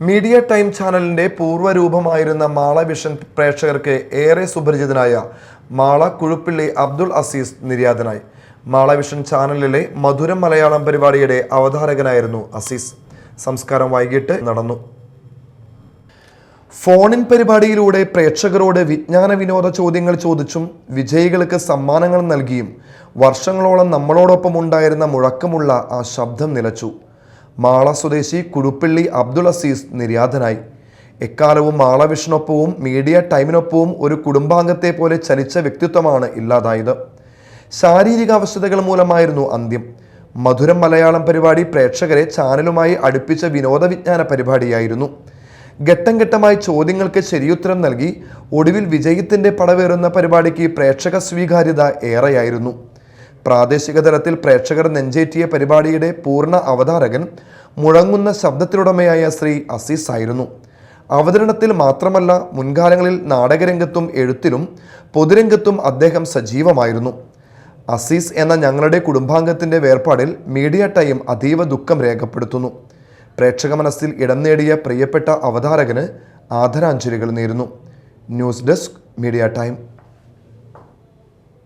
Media time ചാനലിന്റെ പൂർവരൂപമായിരുന്ന Mala vision പ്രേക്ഷകർക്ക് ഏറെ സുപരിചിതനായ മാള കുഴുപ്പിള്ളി അബ്ദുൾ അസീസ് നിര്യാതനായി. മാള വിഷൻ ചാനലിലെ മധുരം മലയാളം പരിപാടിയുടെ അവതാരകനായിരുന്നു അസീസ്. സംസ്കാരം വൈകിട്ട് നടന്നു. ഫോണിൻ പരിപാടിയിലൂടെ പ്രേക്ഷകരോട് വിജ്ഞാന വിനോദ ചോദ്യങ്ങൾ ചോദിച്ചും വിജയികൾക്ക് സമ്മാനങ്ങൾ നൽകിയും വർഷങ്ങളോളം നമ്മളോടൊപ്പം ഉണ്ടായിരുന്ന മുഴക്കമുള്ള ആ ശബ്ദം നിലച്ചു. മാള സ്വദേശി കുടുപ്പള്ളി അബ്ദുൾ അസീസ് നിര്യാതനായി. എക്കാലവും മാള വിഷ്ണൊപ്പവും മീഡിയ ടൈമിനൊപ്പവും ഒരു കുടുംബാംഗത്തെ പോലെ ചലിച്ച വ്യക്തിത്വമാണ് ഇല്ലാതായത്. ശാരീരിക അവസ്ഥതകൾ മൂലമായിരുന്നു അന്ത്യം. മധുരം മലയാളം പരിപാടി പ്രേക്ഷകരെ ചാനലുമായി അടുപ്പിച്ച വിനോദവിജ്ഞാന പരിപാടിയായിരുന്നു. ഘട്ടം ഘട്ടമായി ചോദ്യങ്ങൾക്ക് ശരിയുത്തരം നൽകി ഒടുവിൽ വിജയത്തിന്റെ പടവേറുന്ന പരിപാടിക്ക് പ്രേക്ഷക സ്വീകാര്യത ഏറെയായിരുന്നു. പ്രാദേശിക തലത്തിൽ പ്രേക്ഷകർ നെഞ്ചേറ്റിയ പരിപാടിയുടെ പൂർണ അവതാരകൻ മുഴങ്ങുന്ന ശബ്ദത്തിലുടമയായ ശ്രീ അസീസ് ആയിരുന്നു. അവതരണത്തിൽ മാത്രമല്ല മുൻകാലങ്ങളിൽ നാടകരംഗത്തും എഴുത്തിലും പൊതുരംഗത്തും അദ്ദേഹം സജീവമായിരുന്നു. അസീസ് എന്ന ഞങ്ങളുടെ കുടുംബാംഗത്തിന്റെ വേർപാടിൽ മീഡിയ ടൈം അതീവ ദുഃഖം രേഖപ്പെടുത്തുന്നു. പ്രേക്ഷക മനസ്സിൽ ഇടം നേടിയ പ്രിയപ്പെട്ട അവതാരകന് ആദരാഞ്ജലികൾ നേരുന്നു. News desk media time.